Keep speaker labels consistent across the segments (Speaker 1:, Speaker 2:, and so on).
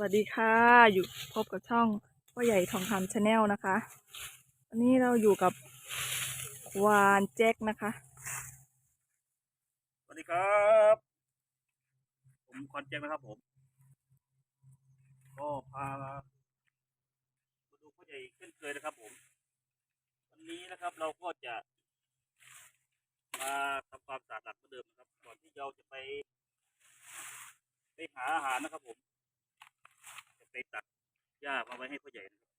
Speaker 1: วัสดีค่ะ อยู่พบกับช่องพ่อใหญ่ทองคำชาแนลนะคะวันนี้เราอยู่กับควานแจ็คนะคะ
Speaker 2: สวัสดีครับ ผมคอนแจ็คนะครับผม ก็พามาดูผู้ใหญ่เช่นเคยนะครับผม วันนี้นะครับเราก็จะมาทำความสะอาดหลักเหมือนเดิมนะครับ ก่อนที่เราจะไป ไปหาอาหารนะครับผม ไปตัดหญ้ามาไว้ให้ผู้ใหญ่นะครับ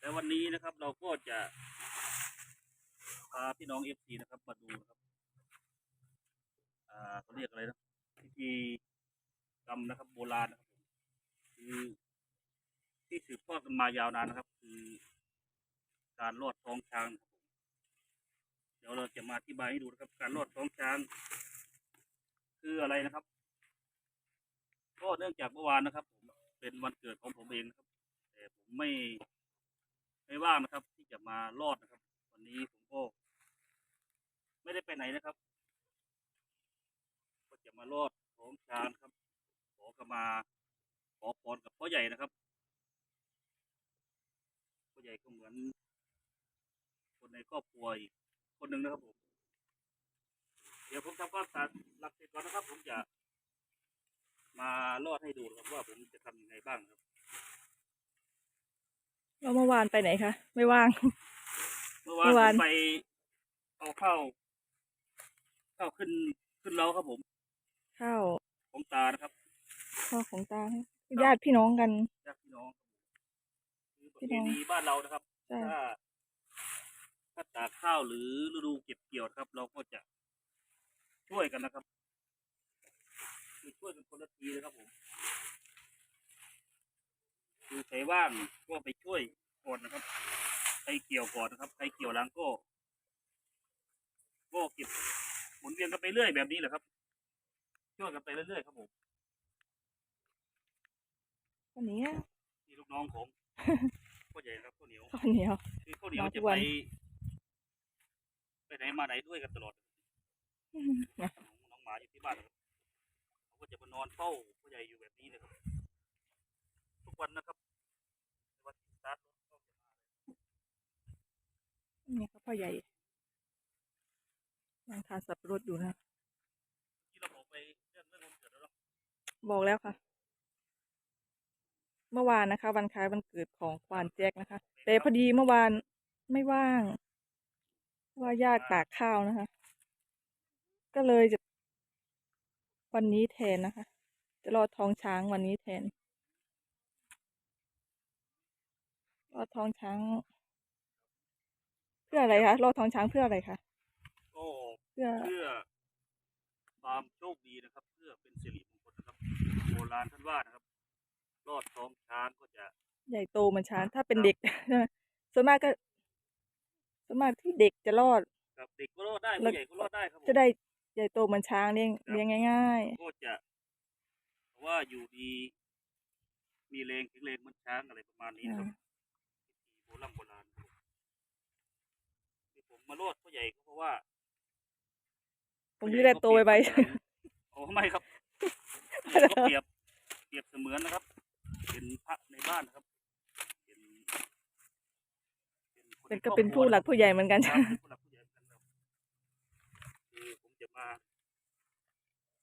Speaker 2: และวันนี้นะครับเราก็จะพาพี่น้องเอฟซีนะครับมาดูนะครับ อ่าเขาเรียกอะไรนะพิธีกรรมนะครับ โบราณนะครับคือที่สืบทอดกันมายาวนานนะครับ คือการลอดท้องช้างนะครับเดี๋ยวเราจะมาอธิบายให้ดูนะครับ การลอดท้องช้าง คืออะไรนะครับ ก็เนื่องจากเมื่อวานนะครับผ เป็นวันเกิดของผมเองนะครับ แต่ผมไม่ไม่ว่างนะครับ ที่จะมาลอดนะครับ วันนี้ผมก็ ไม่ได้ไปไหนนะครับ ก็จะมาลอดของชางครับ ขอขมาขอพรกับพ่อใหญ่นะครับพ่อใหญ่ก็เหมือน คนในครอบครัวอีกคนหนึ่งนะครับผม เดี๋ยวผมทำความสะอาดหลักเสร็จก่อนนะครับ ผมจะ มาลอดให้ดูนะครับว่าผมจะทำยังไงบ้างครับ
Speaker 1: เราเมื่อวานไปไหนคะ ไม่ว่าง
Speaker 2: เมื่อวาน
Speaker 1: เมื่อ
Speaker 2: ผ
Speaker 1: วาน
Speaker 2: มไปเอาข้าวข้าวขึ้นขึ้นเล้าครับผม
Speaker 1: ข้าว
Speaker 2: ของตานะครับ
Speaker 1: ข้าวของตาญาติพี่น้องกัน
Speaker 2: ญาติพี่น้องคือประ
Speaker 1: พี่
Speaker 2: เพ
Speaker 1: น้อง
Speaker 2: ณีบ้านเรานะครับ
Speaker 1: ใช่
Speaker 2: ถ้าถ้าตากข้าวหรือฤดูเก็บเกี่ยวนะครับ เราก็จะช่วยกันนะครับ คือช่วยกันคนละทีนะครับผมคือใครว่างก็ไปช่วยก่อนนะครับใครเกี่ยวก่อนนะครับใครเกี่ยวหลังก็ก็เก็บหมุนเวียนกันไปเรื่อยแบบนี้แหละครับช่วยกันไปเรื่อยๆครับผม
Speaker 1: วันนี้
Speaker 2: นี่ลูกน้องของพ่อใหญ่ครับข้าวเหนียว
Speaker 1: ข้าวเหนียว
Speaker 2: คือข้าวเหนียว
Speaker 1: น้องทุ
Speaker 2: จะ
Speaker 1: กวั
Speaker 2: ไป
Speaker 1: น
Speaker 2: ไปไหนมาไหนด้วยกันตลอด
Speaker 1: อืมนะ
Speaker 2: น้องน้องหมาอยู่ที่บ้านนะครับเขา ก็จะมานอนเฝ้าพ่อใหญ่อยู่แบบนี้เลยครับ ทุกวันนะครับวันที่สตาร์ทรถก็จะมาเลย
Speaker 1: นี่ครับพ่อใหญ่นั่งทานสับปะรดอยู่นะ
Speaker 2: ที่เราบอกไปเรื่องเรื่องวันเกิดแล้วเนาะ
Speaker 1: บอกแล้วค่ะ เมื่อวานนะคะ วันคล้ายวันเกิดของควานแจ็คนะคะ แต่พอดีเมื่อวานไม่ว่างเพราะว่าญาติตากข้าวนะคะ ก็เลยจะ วันนี้แทนนะคะ จะรอดท้องช้างวันนี้แทน รอดท้องช้าง เพื่ออะไรคะรอดท้องช้างเพื่ออะไรคะ
Speaker 2: ก็
Speaker 1: เพื่อ
Speaker 2: เพื่อความโชคดีนะครับ เพื่อเป็นสิริมงคลนะครับโบราณท่านว่านะครับ รอดท้องช้างก็จะ
Speaker 1: ใหญ่โตเหมือนช้างถ้าเป็นเด็กใช่ไหมส่วนมากก็ส่วนมากที่เด็กจะรอด
Speaker 2: ครับเด็กก็รอดได้
Speaker 1: แล้
Speaker 2: ผู้
Speaker 1: ว
Speaker 2: ใหญ่ก็รอดได้ครับผม
Speaker 1: จะได้ ใหญ่โตเหมือนช้างเลี้ยง
Speaker 2: ครับ
Speaker 1: เลี้ยงง่าย
Speaker 2: ก็จะว่าอยู่ดี มีแรงแข็งแรงเหมันช้างอะไรประมาณ
Speaker 1: ๆ
Speaker 2: นี้นะครับ
Speaker 1: อ่า
Speaker 2: พิธีโบราณโบราณครับที่ผมมาโลดพ่อใหญ่ก็เพราะว่า
Speaker 1: ผมจะได้โตไปไป
Speaker 2: โอ้ไม่ครับก็เปรียบเปรียบเสมือนนะครับ เป็นพระในบ้านนะครับเป็นคน
Speaker 1: เป็น
Speaker 2: ใน
Speaker 1: ก็
Speaker 2: ครอบ
Speaker 1: เป็น
Speaker 2: ครั
Speaker 1: ผู้
Speaker 2: ว
Speaker 1: หลักผู้ใหญ่เหมือนกัน
Speaker 2: ครับเป็นผู้หลักผู้ใหญ่เหมือนกันครับคือผ มจะมา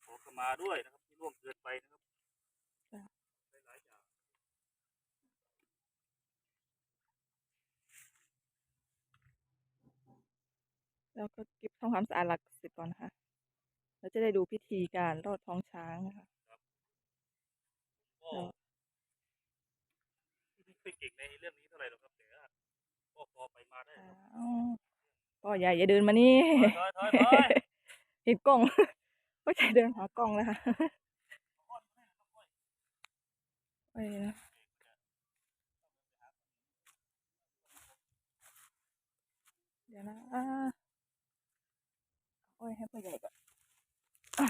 Speaker 2: ขอขมาด้วยนะครับ ที่ล่วงเกินไปนะครับ
Speaker 1: จ้ะ
Speaker 2: หลายๆอย่าง
Speaker 1: แล้วก็เก็บทำความสะอาดหลักเสร็จก่อนนะคะเราจะได้ดูพิธีการรอดท้องช้างนะคะ
Speaker 2: ก็ไม่เก่งในเรื่องนี้เท่าไหร่หรอกครับแต่ว่าก็พอไปมาได้ครับ
Speaker 1: อ้าวพ่อใหญ่อย่าเดินมานี่
Speaker 2: ถอยถอยถอยถอย
Speaker 1: เห็นกล้องพ่อใหญ่เดินหากล้องแล้วค่ะไปนะเดี๋ยวนะอ่าโอ้ยให้พ่อใหญ่ก่อนอะ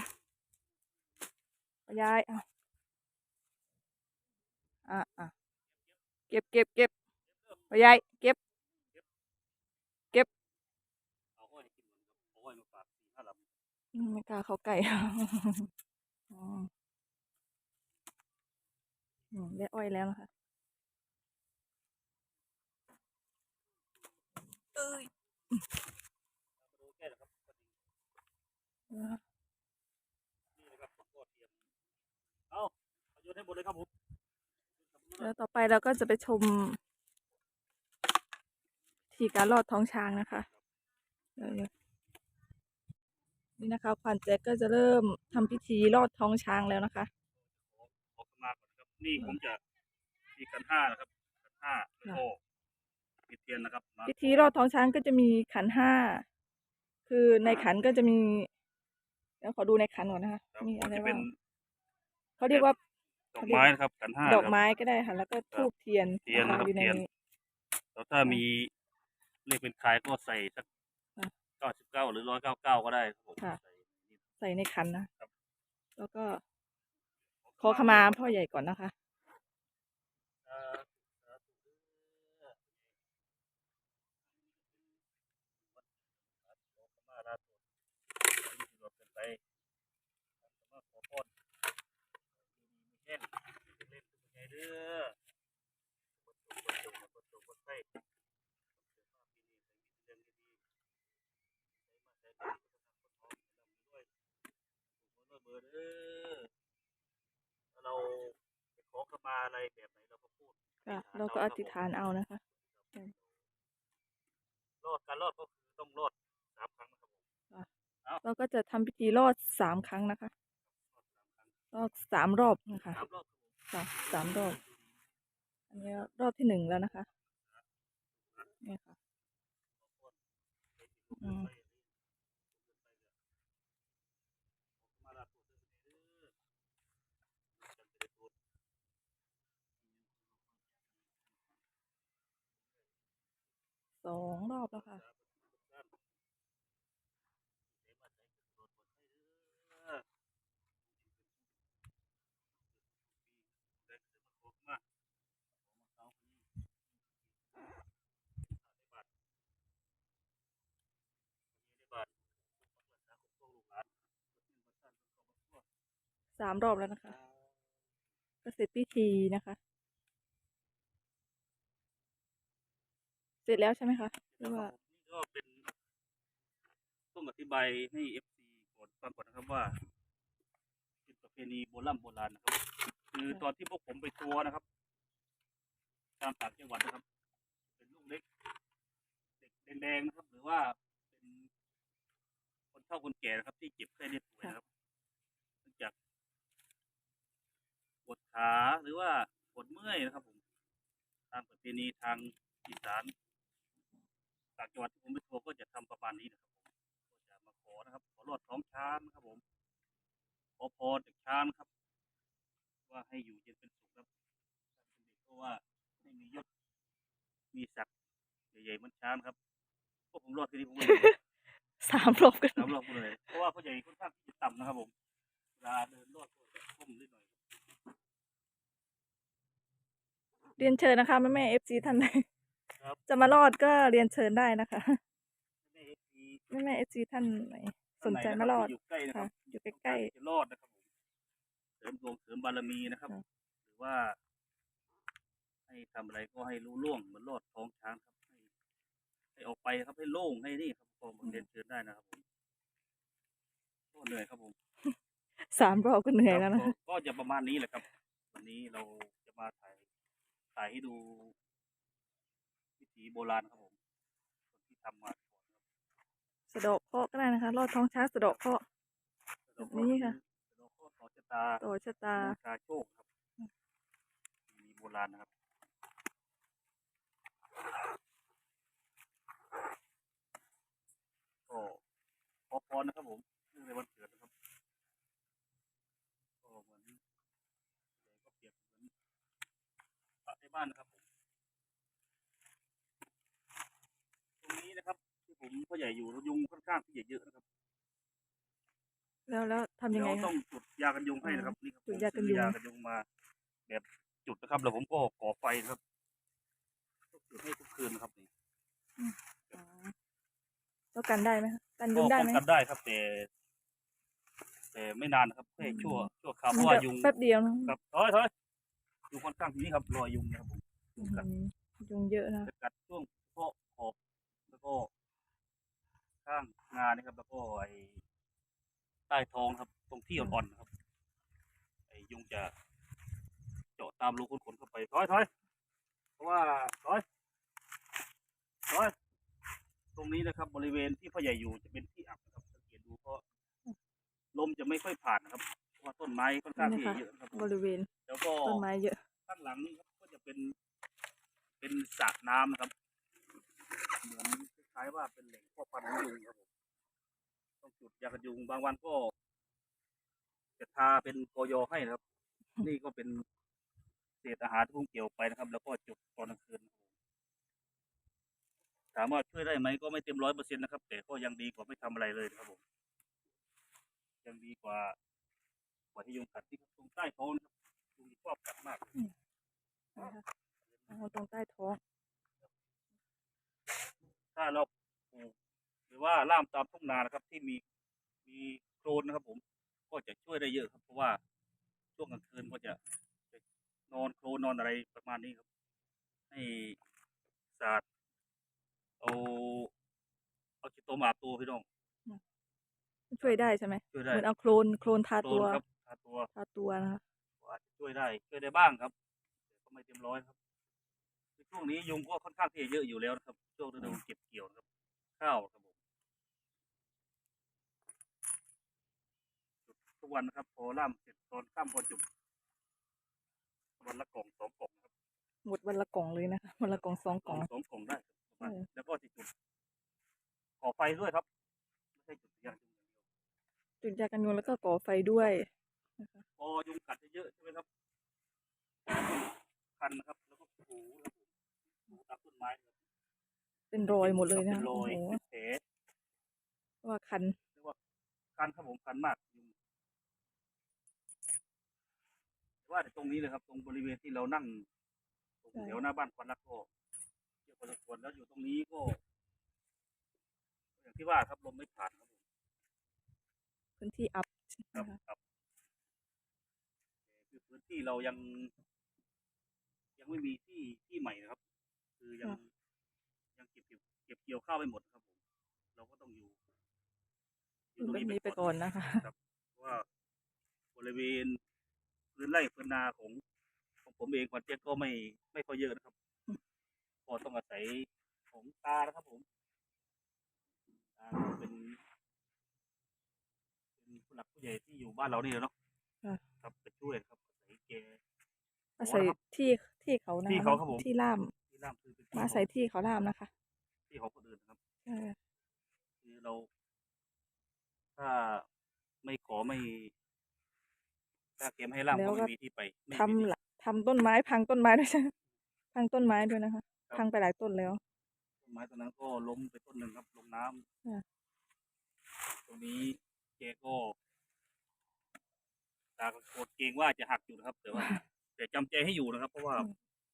Speaker 1: พ่อใหญ่อะอะเก็บเก็บเก็บพ่อใหญ่เก็บ
Speaker 2: เกินเอนกับเอาห้อยมาฝากสี่ห้าลำ
Speaker 1: ไม่กล้าเข้าใกล้อ๋ออืมได้อ้อยแล้วนะคะเอ้ย
Speaker 2: มาดูแค่นะครับพอดี
Speaker 1: เออ
Speaker 2: นี่นะครับก็เตรียมเอาเอาโยนให้หมดเลยครับผม
Speaker 1: แล้วต่อไปเราก็จะไปชม ทีการลอดท้องช้างนะคะเดี๋ยวๆ นี่นะคะควานแจ็คก็จะเริ่มทำพิธีลอดท้องช้างแล้วนะคะ
Speaker 2: ขอขอขมาก่อนนะครับนี่ผมจะมีกันห้านะครับกันห้าแล้วก็มีเทียนนะครับมา
Speaker 1: พิธีรอดท้องช้างก็จะมีขันห้าคือในขันก็จะมีเดี๋ยวขอดูในขันก่อนนะคะ
Speaker 2: ครับ
Speaker 1: มีอะไร
Speaker 2: จะเป็
Speaker 1: บ้านงเขาเรียกว่า
Speaker 2: ดอกไม้นะครับกันห้า
Speaker 1: ดอก
Speaker 2: นะครับ
Speaker 1: ไม้ก็ได้ค่ะแล้วก็ทูบเทียน
Speaker 2: เทียนนะครับ
Speaker 1: อยู่ใน
Speaker 2: เทียน
Speaker 1: นี้
Speaker 2: แล้วถ้ามีเลขเป็นคายก็ใส่สัก
Speaker 1: ค่ะ
Speaker 2: เก้าสิบเก้าหรือร้อยเก้าเก้าก็ได้ครับผม
Speaker 1: ค่ะ
Speaker 2: ใส่นี่
Speaker 1: ใส่ในขันนะ
Speaker 2: ครับ
Speaker 1: แล้วก็ขอขมาพ่อใหญ่ก่อนนะคะ
Speaker 2: สาธุสาธุเด้อขอขมาลาโทษที่รวมกันไปขอขมาขอพรมีแห้งเล่นๆเป็นไงเด้อวัดจงวัดจงวัดจงวัดไส้เกิดมาปีนี้ให้มีแต่เรื่องดีๆใช้มาใช้ไปก็ทำคนท้องให้ร่ำรวยถูกหวยรวยเบอร์เด้อถ้าเราไปขอข มาอะไรแบบไหนเราก็พูด
Speaker 1: ค่ะเราก็อธิษฐานเอานะคะ
Speaker 2: รอดการรอดก็คือต้องรอดสามครั้งนะครับผม
Speaker 1: เราก็จะทำพิธีรอดสามครั้งนะคะ
Speaker 2: รอดสามครั้ง
Speaker 1: รอดสามรอบนะคะ
Speaker 2: สามรอบครับผม
Speaker 1: ค่ะสามรอบ อันนี้รอบที่หนึ่งแล้วนะคะเนี่ยค่ะอืม
Speaker 2: มาลาตัวเด้อเด้อจันจะได้พูด
Speaker 1: สองรอบแล้วค่ะ สามรอบแล้วนะคะ ก็เสร็จพิธีนะคะ เสร็จแล้วใช่ไหมคะหรือว่า
Speaker 2: นี่ก็เป็นต้องอธิบายให้เอฟซีก่อนฟังก่อนนะครับว่าเป็นประเพณีโบราณโบราณนะครับ คือตอนที่พวกผมไปทัวร์นะครับ ตามต่างจังหวัดนะครับ เป็นลูกเล็ก เด็กแดงๆนะครับ หรือว่าเป็นคนเฒ่าคนแก่นะครับ ที่เจ็บไข้ได้ป่วยนะครับเนื่องจากปวดขาหรือว่าปวดเมื่อยนะครับผม ตามประเพณีทางอีสาน ต่างจังหวัดที่ผมไปทัวร์ก็จะทำประมาณนี้นะครับผมก็จะมาขอนะครับ ขอรอดท้องช้างนะครับ ผม ขอพรจากช้างนะครับ ว่าให้อยู่เย็นเป็นสุขครับถ้าเป็นเด็กก็ว่าให้มียศมีศักดิ์ใหญ่ๆเหมือนช้างครับพวกผมรอดทีนี้ผมก็เลย
Speaker 1: สามรอบกัน
Speaker 2: สามรอบเลย เพราะว่าพ่อใหญ่ค่อนข้างที่จะต่ำนะครับผมเวลาเดินรอดก็จะก้มนิดหน่อย
Speaker 1: เรียนเชิญนะคะแม่แม่เอฟซีท่านใด
Speaker 2: ครับ
Speaker 1: จะมารอดก็เรียนเชิญได้นะคะ
Speaker 2: แม่เอฟซี
Speaker 1: แม่แม่เอฟซีท่านไหนส
Speaker 2: ท่าน
Speaker 1: น
Speaker 2: ไหน
Speaker 1: ใจ
Speaker 2: นะค
Speaker 1: มา
Speaker 2: รับ
Speaker 1: รอด
Speaker 2: ที่อยู่ใกล้นะค
Speaker 1: ค่ะ
Speaker 2: รับ
Speaker 1: อยู่ใกล้
Speaker 2: จะรอดนะครับผมเสริมดวงเสริมบารมีนะครับ
Speaker 1: ค่ะ
Speaker 2: หรือว่า ให้ทำอะไรก็ให้รู้ล่วงเหมือนรอดท้องช้างครับ ให้ให้ออกไปครับให้โล่งให้นี่ครับก็มาเรียนเชิญได้นะครับผมก็เหนื่อยครับผม
Speaker 1: ๆสามรอบก็เหนื่อยแล้ว
Speaker 2: ครั
Speaker 1: นะ
Speaker 2: บ
Speaker 1: คะ
Speaker 2: ก็ก็จะประมาณนี้แหละครับ วันนี้เราจะมาถ่ายถ่ายให้ดูวิ ถีโบราณครับผมคนที่ทำมาก่อนครับ
Speaker 1: สะเดอกเคราะห์ก็ได้นะคะรอดท้องช้างสะเดอกเคราะห์ แบบนี้ค่ะ
Speaker 2: เราก็ต่อชะตา
Speaker 1: ต่อชะตา
Speaker 2: บูชาโชคครับ มีโบราณนะครับ ก็ขอพรนะครับผมเนื่องในวันเกิดนะครับ ก็เหมือนก็เปรียบเหมือนพระในบ้านนะครับผมตรงนี้นะครับ ที่ ผมพ่อใหญ่อยู่ยุงค่อนข้างที่จะเยอะนะครับ
Speaker 1: แล้วแล้วทำยังไง
Speaker 2: เดี๋ว
Speaker 1: คะ
Speaker 2: ต้องจุดยากันยุงให้นะครับนี่ครับ
Speaker 1: จุ
Speaker 2: ผ
Speaker 1: ด
Speaker 2: ม
Speaker 1: ยากัน
Speaker 2: ซื้
Speaker 1: ยุง
Speaker 2: อยากันยุงมา แบบจุดนะครับ แล้วผมก็ก่อไฟนะครับต้องจุดให้ทุกคืนนะครับนี่
Speaker 1: อ๋อแล้วกันได้ไหมคะกัน
Speaker 2: ก็
Speaker 1: ยุงได้
Speaker 2: ป้อง
Speaker 1: ไหม
Speaker 2: กันได้ครับ แต่ แต่ไม่นานนะครับแค่ชั่วชั่วคราวเพ
Speaker 1: มัน
Speaker 2: ราะว่า
Speaker 1: จะ
Speaker 2: ยุง
Speaker 1: แป๊บเดียวนะครับ
Speaker 2: ถอยถอยยุงค่อนข้างที่นี่ครับรอยยุงเนะครับผมยุงกัด
Speaker 1: อืมยุงเยอะนะ
Speaker 2: จะกัดช่วงเฉพาะขอบแล้วก็ ข้างงานะครับ แล้วก็ไอ้ใต้ท้องครับ ตรงที่อ่อนๆนะครับ ไอ้ยุงจะเจาะตามรูขุมขนเข้าไปถอยถอยเพราะว่าถอยถอยตรงนี้นะครับ บริเวณที่พ่อใหญ่อยู่จะเป็นที่อับนะครับสังเกตดูเพราะลมจะไม่ค่อยผ่านนะครับเพราะว่าต้นไม้ค่อนข้างที่จะเยอะนะครับผม
Speaker 1: บริเวณ
Speaker 2: แล้วก็
Speaker 1: ต้นไม้เยอะ
Speaker 2: ข้างหลังนี่ครับก็จะเป็นเป็นสระน้ำนะครับเหมือนค ล้ายๆว่าเป็นแหล่งพ่อพันธุ์ของยุงครับผมต้องจุดยากันยุงบางวันก็จะทาเป็นกอยอให้นะครับ นี่ก็เป็นเศษอาหารที่ผมเกี่ยวไปนะครับ แล้วก็จุดตอนกลางคืนถามว่าช่วยได้ไหมก็ไม่เต็มร้อยเปอร์เซ็นต์นะครับ แต่ก็ยังดีกว่าไม่ทำอะไรเลยครับผมยังดีกว่ากว่าที่ยุงกัดที่ตรงใต้ท้องครับยุงชอบกัดมาก
Speaker 1: นะคะเอตรงใต้ท้อง
Speaker 2: ถ้าเราปลูกหรือว่าล่ามตามทุ่งนานะครับ ที่มีมีโคลนนะครับ ผม ก็จะช่วยได้เยอะครับ เพราะว่าช่วงกลางคืนก็จะจะนอนโคลนนอนอะไรประมาณนี้ครับให้สะอาดเอาเอาจิตโตมาอาบตัวพี่น้อง
Speaker 1: ช่วยได้ใช่ไหม
Speaker 2: ช่วย
Speaker 1: เห
Speaker 2: ได้
Speaker 1: มือนเอาโคลนโคลนทา
Speaker 2: โคล
Speaker 1: ตั
Speaker 2: น
Speaker 1: ว
Speaker 2: ครับทาตัว
Speaker 1: ทาตัวนะคะ
Speaker 2: ก็อาจจะช่วยได้ช่วยได้บ้างครับแต่ก็ไม่เต็มร้อยครับคือ ช่วงนี้ยุงก็ค่อนข้างที่จะเยอะอยู่แล้วนะครับช่วงฤดูเก็บเกี่ยวนะครับข้าวครับผมจุดทุกวันนะครับพอล่ามเสร็จตอนข้ามพอจุดวันละกล่องสองกล่องครับ
Speaker 1: หมดวันละกล่องเลยนะคะวันละกล่องสองกล่อง
Speaker 2: สองกล่องได้ครับประมาณ
Speaker 1: เออ
Speaker 2: แล้วก็จะจุดขอไฟด้วยครับไม่ใช่จุดยาจุดอย่างเดียว
Speaker 1: จุดยากันยุงแล้วก็ก่อไฟด้วย
Speaker 2: พอยุงกัดเยอะๆใช่ไหมครับคันนะครับแล้วก็ถูครับ ผมถูตามต้นไม้ครับ
Speaker 1: เป็นรอยหมดเลย
Speaker 2: เป็
Speaker 1: นะ
Speaker 2: นร
Speaker 1: โอ้
Speaker 2: อย
Speaker 1: โห
Speaker 2: เป็นแผล
Speaker 1: ว่าคัน
Speaker 2: คันครับผมคันมากยุงแต่ว่าตรงนี้เลยครับ ตรงบริเวณที่เรานั่งตรงแถวหน้าบ้านควันรักก็เยอะพอสมควรแล้วอยู่ตรงนี้ก็ อย่างที่ว่าครับลมไม่ผ่านครับผม
Speaker 1: พื้นที่อับ
Speaker 2: ครับ
Speaker 1: นะคะ
Speaker 2: ครับแต่คือพื้นที่เรายัง ยังไม่มีที่ที่ใหม่นะครับ คือยังยังเก็บเกี่ยวเก็บเกี่ยวข้าวไม่หมดครับผม เราก็ต้องอยู่
Speaker 1: อยู่แบบนี้ไปก่อนนะคะ
Speaker 2: ครับเพราะว่าบริเวณพื้นไร่พื้นนาของของผมเองควันเจ็ดก็ไม่ไม่ค่อยเยอะนะครับก็ต้องอาศัยของตานะครับผมตาก็เป็นเป็นผู้หลักผู้ใหญ่ที่อยู่บ้านเรานี่แหละเนาะ
Speaker 1: ค่ะ
Speaker 2: ครับไปช่วยนะครับอาศัยแก
Speaker 1: อาศัยที่ที่เขานะะ
Speaker 2: ที่เขาครับผม
Speaker 1: ที่ล่าม
Speaker 2: ที่ล่ามคือเป็นที่
Speaker 1: มาอาศัยที่เขาล่ามนะคะ
Speaker 2: ที่ของคนอื่นนะครับ
Speaker 1: เออ
Speaker 2: คือเรา ถ้าไม่ขอไม่ถ้าเกมให้ล่ามก็ไม่มีที่ไปไม่มี
Speaker 1: ทำ
Speaker 2: ที่
Speaker 1: ละทำต้นไม้พังต้นไม้ด้วยใช่ไหมพังต้นไม้ด้วยนะคะ
Speaker 2: ครับ
Speaker 1: พังไปหลายต้นแล้ว
Speaker 2: ต้นไม้ต้นนั้นก็ล้มไปต้นหนึ่งครับลงน้ำ
Speaker 1: ค่ะ
Speaker 2: ตรงนี้แกก็ตาก็โกรธเกรงว่าจะหักอยู่นะครับ แต่ว่าแต่จำใจให้อยู่นะครับ เพราะว่า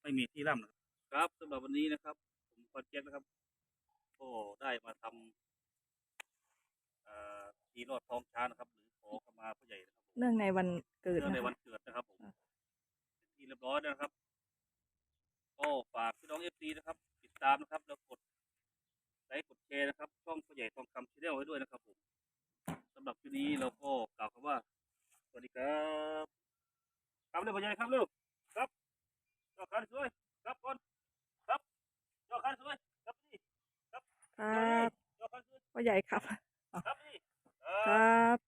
Speaker 2: ไม่มีที่ร่ำนะครับ ครับสำหรับวันนี้นะครับ ผมคอนเจ็นะครับ ก็ได้มาทำเอ่อทีรอดท้องช้างนะครับ หรือขอขมาผู้ใหญ่นะครับผม
Speaker 1: เนื่องในวันเกิด
Speaker 2: เนื่องใน
Speaker 1: นะคะ
Speaker 2: วันเกิดนะครับผม
Speaker 1: อะ
Speaker 2: เป็นที่เรียบร้อยแล้วนะครับ ก็ฝากพี่น้องเอฟซีนะครับ ติดตามนะครับ แล้วกดไลค์กดแชร์นะครับ ช่องผู้ใหญ่ทองคำชาแนลไว้ด้วยนะครับผมสำหรับวันนี้เราก็กล่าวคำว่า สวัสดีครับครับเร็วผู้ใหญ่ครับเร็วครับยอดคันสวยครับก่อนครับยอด ครับ
Speaker 1: พ่อใหญ่ครับ
Speaker 2: ครับ